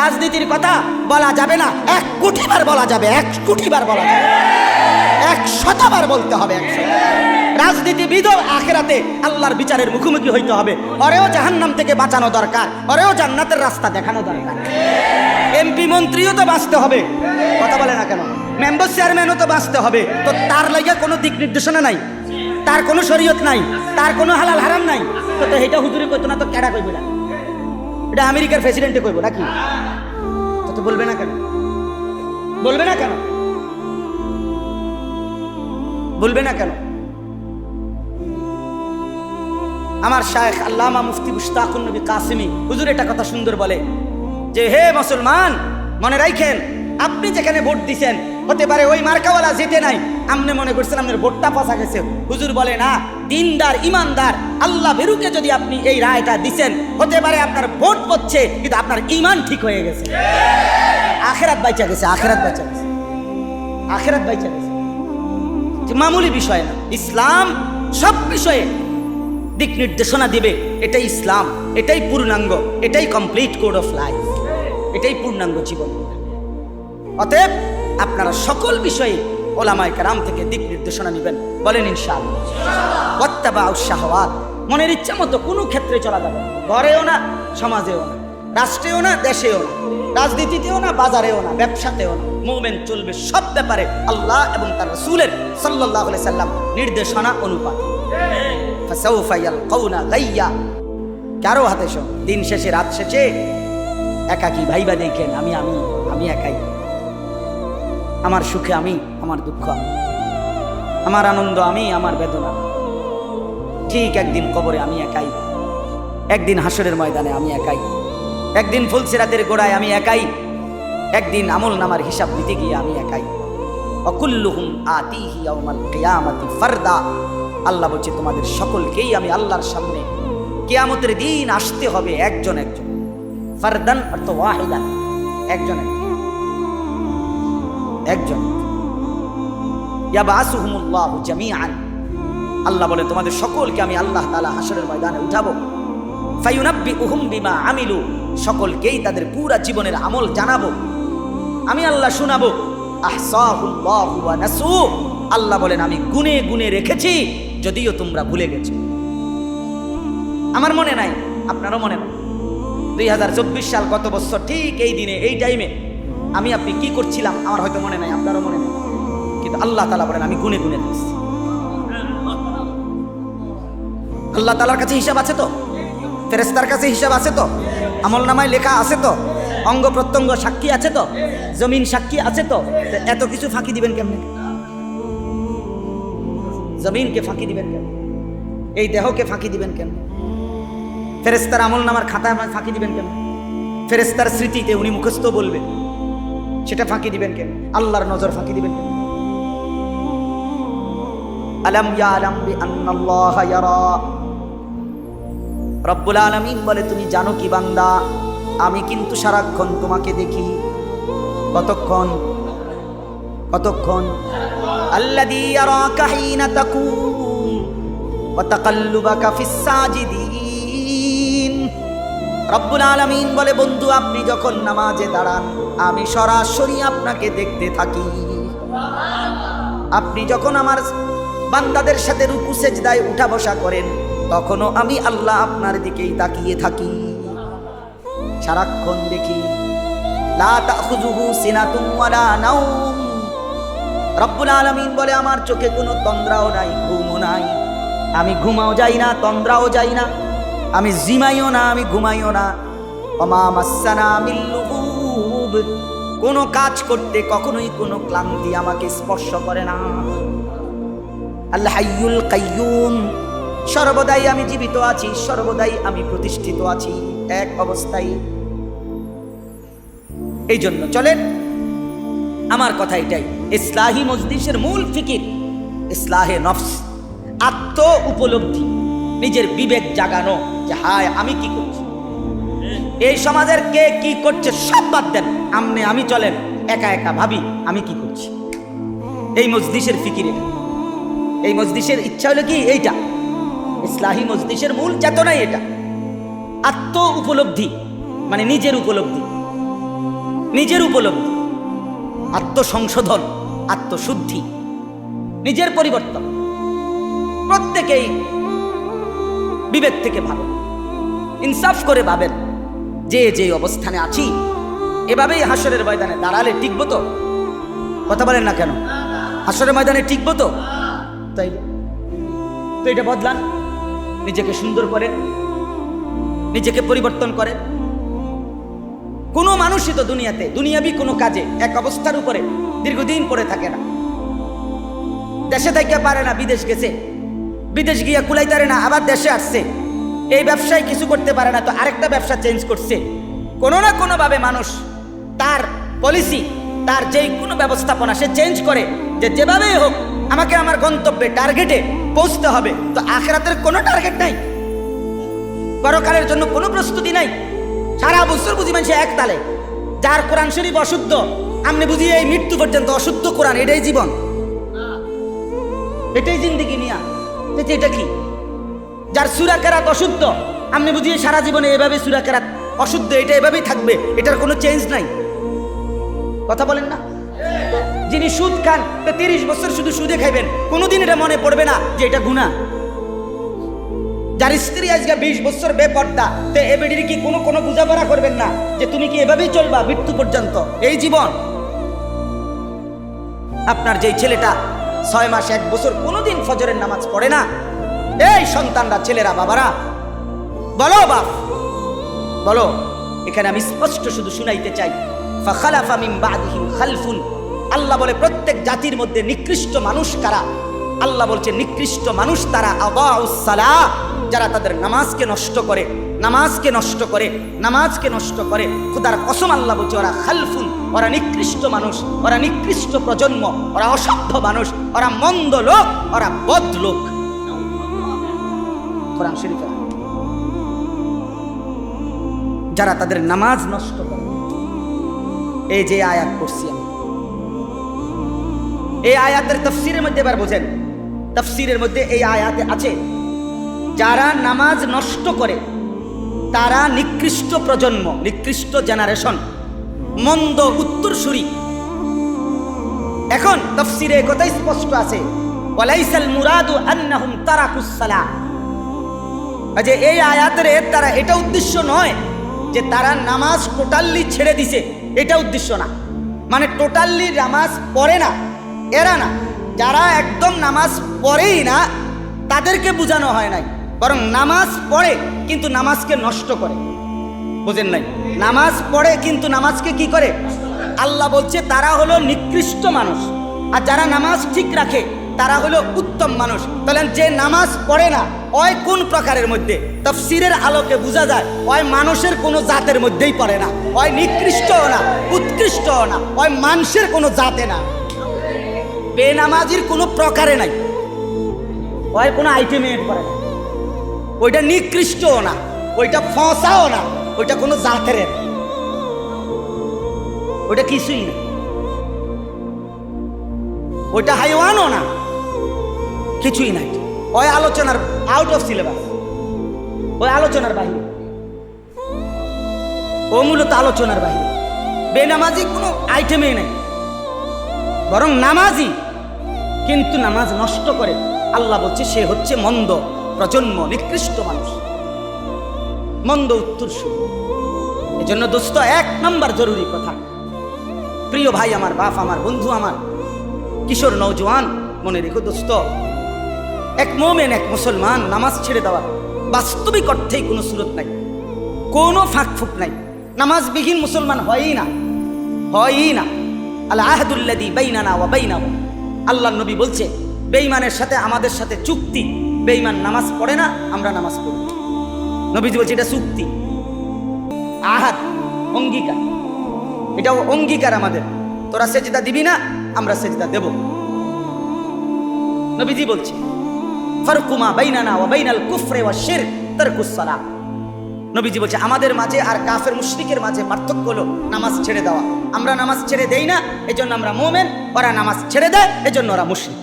রাজনীতির কথা বলা যাবে না। এক কোটিবার বলা যাবে, এক কোটিবার বলা যাবে। এক শতবার বলতে হবে একশো রাজনীতিবিদও আখেরাতে আল্লাহর বিচারের মুখোমুখি হইতে হবে। ওরেও জাহান্নাম থেকে বাঁচানো দরকার, অরেও জান্নাতের রাস্তা দেখানো দরকার। এমপি মন্ত্রীও তো বাঁচতে হবে। কথা বলে না কেন? মেম্বার চেয়ারম্যানও তো বাঁচতে হবে। তো তার লাগে কোনো দিক নির্দেশনা নাই। তার কোনো শরীয়ত নাই। তার কোনো হালাল হারাম নাই। তো তো এটা হুজুরে কইতো না, তো কেডা কইবে না এটা আমেরিকার প্রেসিডেন্টে কইব নাকি? তো বলবে না কেন? বলবে না কেন? বলবে না কেন? আমার শায়েখ আল্লামা মুফতি মুশতাকুন নবী কাসিমি, হুজুর এটা কথা সুন্দর বলে যে, হে মুসলমান, মনে রাখেন, আপনি যেখানে ভোট দিছেন হতে পারে ওই মার্কাওয়ালা যেতে নাই। আপনি মনে করছেন আপনার ভোটটা ফাঁসা গেছে। হুজুর বলে, না, দিনদার, ইমানদার, আল্লাহ বেরুকে যদি আপনি এই রায়টা দিচ্ছেন হতে পারে আপনার ভোট পড়ছে কিন্তু আপনার ইমান ঠিক হয়ে গেছে। আখেরাত বাইচা গেছে, আখেরাত বাইচা গেছে। আখেরাত বাইচা গেছে। মামুলি বিষয় না, ইসলাম সব বিষয়ে দিক নির্দেশনা দিবে। এটাই ইসলাম, এটাই পূর্ণাঙ্গ, এটাই কমপ্লিট কোড অফ লাইফ এটাই পূর্ণাঙ্গ জীবন। অতএব আপনারা সকল বিষয়ে ওলামায় কারাম থেকে দিক নির্দেশনা নেবেন। বলেন ইনশাআল্লাহ। শাহওয়াত। মনের ইচ্ছা মতো কোনো ক্ষেত্রে চলা যাবে ঘরেও না, সমাজেও না। রাষ্ট্রেও না, দেশেও না। রাজনীতিতেও না, বাজারেও না, ব্যবসাতেও না। মুভমেন্ট চলবে সব ব্যাপারে আল্লাহ এবং তার রসুলের সাল্লাহ সাল্লাম নির্দেশনা অনুপাতে। কারও হাতে সব দিন শেষে, রাত শেষে একাকি ভাইবা দেখেন, আমি আমি আমি একাই। আমার সুখে আমি, আমার দুঃখ আমি। আমার আনন্দ আমি, আমার বেদনা। ঠিক একদিন কবরে আমি একাই। একদিন হাসরের ময়দানে আমি একাই। একদিন ফুলসিরাতের গোড়ায় আমি একাই। একদিন আমল নামার হিসাব দিতে গিয়ে আমি একাই। অকুল্লুহুম আতিহি ইয়াউমাল কিয়ামাতি ফারদা। আল্লাহ বলছে, তোমাদের সকলকেই আমি আল্লাহর সামনে কিয়ামতের দিন আসতে হবে একজন একজন। ফারদান অর্থ ওয়াহিদান। একজন একজন। একজন। আল্লাহ বলে, তোমাদের সকলকে আমি আল্লাহ তাআলা হাসরের ময়দানে উঠাবো। ফায়ুনাব্বিউহুম বিমা আমিলু। সকলকেই তাদের পুরা জীবনের আমল জানাব। আমি আল্লাহ শোনাবো আল্লাহ বলেন, আমি গুনে গুনে রেখেছি, যদিও তোমরা ভুলে গেছো। আমার মনে নাই, আপনারও মনে নাই। দুই হাজার চব্বিশ সাল গত বছর ঠিক এই দিনে, এই টাইমে আমি আপনি কি করছিলাম? আমার হয়তো মনে নাই, আপনারও মনে নাই। কিন্তু আল্লাহ তালা বলেন, আমি গুনে গুনে দিচ্ছি আল্লাহ তালার কাছে হিসাব আছে তো? ফেরেস্তার কাছে হিসাব আছে তো? আমল নামায় লেখা আছে তো? অঙ্গ প্রত্যঙ্গ সাক্ষী আছে তো? জমিন সাক্ষী আছে তো? এত কিছু ফাঁকি দিবেন কেমনে? জমিনকে ফাঁকি দিবেন কেন এই দেহকে ফাঁকি দিবেন কেন ফেরেস্তার আমল নামার খাতা ফাঁকি দিবেন কেন ফেরেস্তার স্মৃতিতে উনি মুখস্থ বলবেন। সেটা ফাঁকি দিবেন কেন? আল্লাহর নজর ফাঁকি দিবেন কেন? আলম ইয়ালাম বিআন্নাল্লাহ ইয়ারা। রব্বুল আলামিন বলে, তুমি জানো কি বান্দা? আমি কিন্তু সারাক্ষণ তোমাকে দেখি। কতক্ষণ? কতক্ষণ? আল্লাযী ইয়ারাকা হিনা তাকুম ওয়া তাকাল্লুবাকা ফিস রব্বুল আলামিন বলে, বন্ধু, আপনি যখন নামাজে দাঁড়ান, আমি সরাসরি আপনাকে দেখতে থাকি। আপনি যখন আমার বান্দাদের সাথে রুকু সেজদায় উঠা বসা করেন, তখনও আমি আল্লাহ আপনার দিকেই তাকিয়ে থাকি। সারাক্ষণ দেখি রব্বুল আলামিন বলে, আমার চোখে কোনো তন্দ্রাও নাই, ঘুমও নাই। আমি ঘুমাও যাই না, তন্দ্রাও যাই না। আমি জিমাইও না, আমি ঘুমাইও না। কোনো কাজ করতে কখনোই কোনো ক্লান্তি আমাকে স্পর্শ করে না। আল্লাহ কাইয়ুম। সর্বদাই আমি জীবিত আছি, সর্বদাই আমি প্রতিষ্ঠিত আছি, এক অবস্থায়। এই জন্য চলেন, আমার কথা এটাই। ইসলাহি মজলিসের মূল ফিকির, ইসলাহে নফস। আত্ম উপলব্ধি, নিজের বিবেক জাগানো। যে হায়, আমি কি করছি? এই সমাজের কে কি করছে সব বাদ দেন। আমনে আমি চলেন, একা একা ভাবি আমি কি করছি। এই মজলিসের ফিকিরে। এই মজলিসের ইচ্ছা হলো কি এইটা? ইসলাহি মজলিসের মূল চেতনাই এটা। আত্ম উপলব্ধি মানে নিজের উপলব্ধি। নিজের উপলব্ধি। আত্মসংশোধন, আত্মশুদ্ধি। নিজের পরিবর্তন। প্রত্যেকেই বিবেক থেকে ভালো। ইনসাফ করে ভাবেন, যে যে অবস্থানে আছি, এভাবেই হাসরের ময়দানে দাঁড়ালে টিকবো তো? কথা বলেন না কেন? হাসরের ময়দানে টিকবো তো? তাই, তো এটা বদলান। নিজেকে সুন্দর করে নিজেকে পরিবর্তন করে কোনো মানুষই তো দুনিয়াতে, দুনিয়াবি কোনো কাজে এক অবস্থার উপরে দীর্ঘদিন পড়ে থাকে না। দেশে থাকতে পারে না, বিদেশ গেছে। বিদেশ গিয়া কুলাইতারে না, আবার দেশে আসছে। এই ব্যবসায় কিছু করতে পারে না, তো আরেকটা ব্যবসা চেঞ্জ করছে। কোনো না কোনোভাবে মানুষ তার পলিসি তার যেই কোনো ব্যবস্থাপনা সে চেঞ্জ করে, যে যেভাবেই হোক, আমাকে আমার গন্তব্যে টার্গেটে পৌঁছতে হবে। তো আখেরাতের কোনো টার্গেট নাই। পরকালের জন্য কোনো প্রস্তুতি নাই। সারা বছর বুঝি মানুষ এক তালে। যার কোরআন শরীফ অশুদ্ধ আপনি বুঝি এই মৃত্যু পর্যন্ত অশুদ্ধ কোরআন, এটাই জীবন। এটাই জিন্দিগি মিয়া। এটা কি? যার সুরা কেরাত অশুদ্ধ, আপনি বুঝিয়ে সারা জীবনে এভাবে সুরা কেরাত অশুদ্ধ, এটা এভাবেই থাকবে, এটার কোনো চেঞ্জ নাই। কথা বলেন না? যিনি সুদ খান, তো তিরিশ বছর শুধু সুদে খাইবেন, কোনোদিন এটা মনে পড়বে না যে এটা গুণা যার স্ত্রী আজকে বিশ বছর বেপর্দা, তো এ বেডির কি কোনো কোনো বোঝাপড়া করবেন না যে তুমি কি এভাবেই চলবা মৃত্যু পর্যন্ত? এই জীবন। আপনার যেই ছেলেটা ছয় মাস, এক বছর কোনোদিন ফজরের নামাজ পড়ে না এই সন্তানরা, ছেলেরা, বাবারা। বলো, বাপ। বলো, এখানে আমি স্পষ্ট শুধু শুনাইতে চাই। খালফুন। আল্লাহ বলে, প্রত্যেক জাতির মধ্যে নিকৃষ্ট মানুষ কারা? আল্লাহ বলছে, নিকৃষ্ট মানুষ তারা আবাউসালা যারা তাদের নামাজকে নষ্ট করে, নামাজকে নষ্ট করে, নামাজকে নষ্ট করে। খুদার কসম আল্লাহ বলছে, ওরা খালফুন, ওরা নিকৃষ্ট মানুষ, ওরা নিকৃষ্ট প্রজন্ম, ওরা অসভ্য মানুষ, ওরা মন্দ লোক, ওরা বদ লোক কোরআন শরীফে। যারা তাদের নামাজ নষ্ট করে। এই যে আয়াত করছি আমি। এই আয়াতের তফসিরের মধ্যে এবার বোঝেন। তফসিরের মধ্যে এই আয়াতে আছে, যারা নামাজ নষ্ট করে, তারা নিকৃষ্ট প্রজন্ম, নিকৃষ্ট জেনারেশন মন্দ উত্তরসূরি। এখন তফসিরে কথাই স্পষ্ট আছে, ওয়ালাইসাল মুরাদু আন্নাহুম তারাকুস যে এই আয়াতের তারা এটা উদ্দেশ্য নয় যে তারা নামাজ টোটালি ছেড়ে দিছে। এটা উদ্দেশ্য না। মানে টোটালি নামাজ পড়ে না, এরা না। যারা একদম নামাজ পড়েই না, তাদেরকে বোঝানো হয় নাই। বরং নামাজ পড়ে, কিন্তু নামাজকে নষ্ট করে। বোঝেন নাই? নামাজ পড়ে, কিন্তু নামাজকে কি করে? আল্লাহ বলছে, তারা হলো নিকৃষ্ট মানুষ। আর যারা নামাজ ঠিক রাখে তারা হলো উত্তম মানুষ। তাহলে যে নামাজ পড়ে না, ওই কোন প্রকারের মধ্যে? তফসিরের আলোকে বোঝা যায়, ওই মানুষের কোনো জাতের মধ্যেই পড়ে না। ওই নিকৃষ্টও না, উৎকৃষ্টও না, ওই মানুষের কোনো জাতে না। বেনামাজির কোনো প্রকারে নাই। ওই কোনো আইটেমে পড়ে না। ওইটা নিকৃষ্টও না, ওইটা ফসাও না, ওইটা কোনো জাতের। ওইটা কিছুই না। ওইটা হাইওয়ানও না। কিছুই নাই। ওই আলোচনার আউট অফ সিলেবাস ওই আলোচনার বাহিরে। ও মূলত আলোচনার বাহিরে। বেনামাজি কোনো আইটেমেই নাই। বরং নামাজি। কিন্তু নামাজ নষ্ট করে আল্লাহ বলছে, সে হচ্ছে মন্দ, প্রজন্ম, নিকৃষ্ট মানুষ। মন্দ উত্তর এজন্য দোস্ত, এক নম্বর জরুরি কথা। প্রিয় ভাই আমার, বাপ আমার, বন্ধু আমার, কিশোর নৌজওয়ান মনে রেখো দোস্ত এক মোমেন, এক মুসলমান নামাজ ছেড়ে দেওয়ার বাস্তবিক অর্থেই কোনো সুরত নাই, কোনো ফাঁক ফুক নাই। নামাজবিহীন মুসলমান হয়ই না হয়ই না। আল্লাহ আহাদুল্লাদি বাইনানা ওয়া বাইনাহু। আল্লাহ নবী বলছে, বেঈমানের সাথে আমাদের সাথে চুক্তি। বেঈমান নামাজ পড়ে না, আমরা নামাজ পড়ি। নবীজি বলছে, এটা চুক্তি। আহাদ, অঙ্গীকার। এটাও অঙ্গীকার আমাদের। তোরা সেজদা দিবি না, আমরা সেজদা দেব। নবীজি বলছে ফারকুমা বাইনানা ও বাইনাল কুফরে ও শের তারকুস সালাহ নবীজি বলছে, আমাদের মাঝে আর কাফের মুশরিকের মাঝে পার্থক্য হলো নামাজ ছেড়ে দেওয়া। আমরা নামাজ ছেড়ে দেই না, এজন্য আমরা মোমেন। ওরা নামাজ ছেড়ে দেয়, এজন্য ওরা মুশরিক।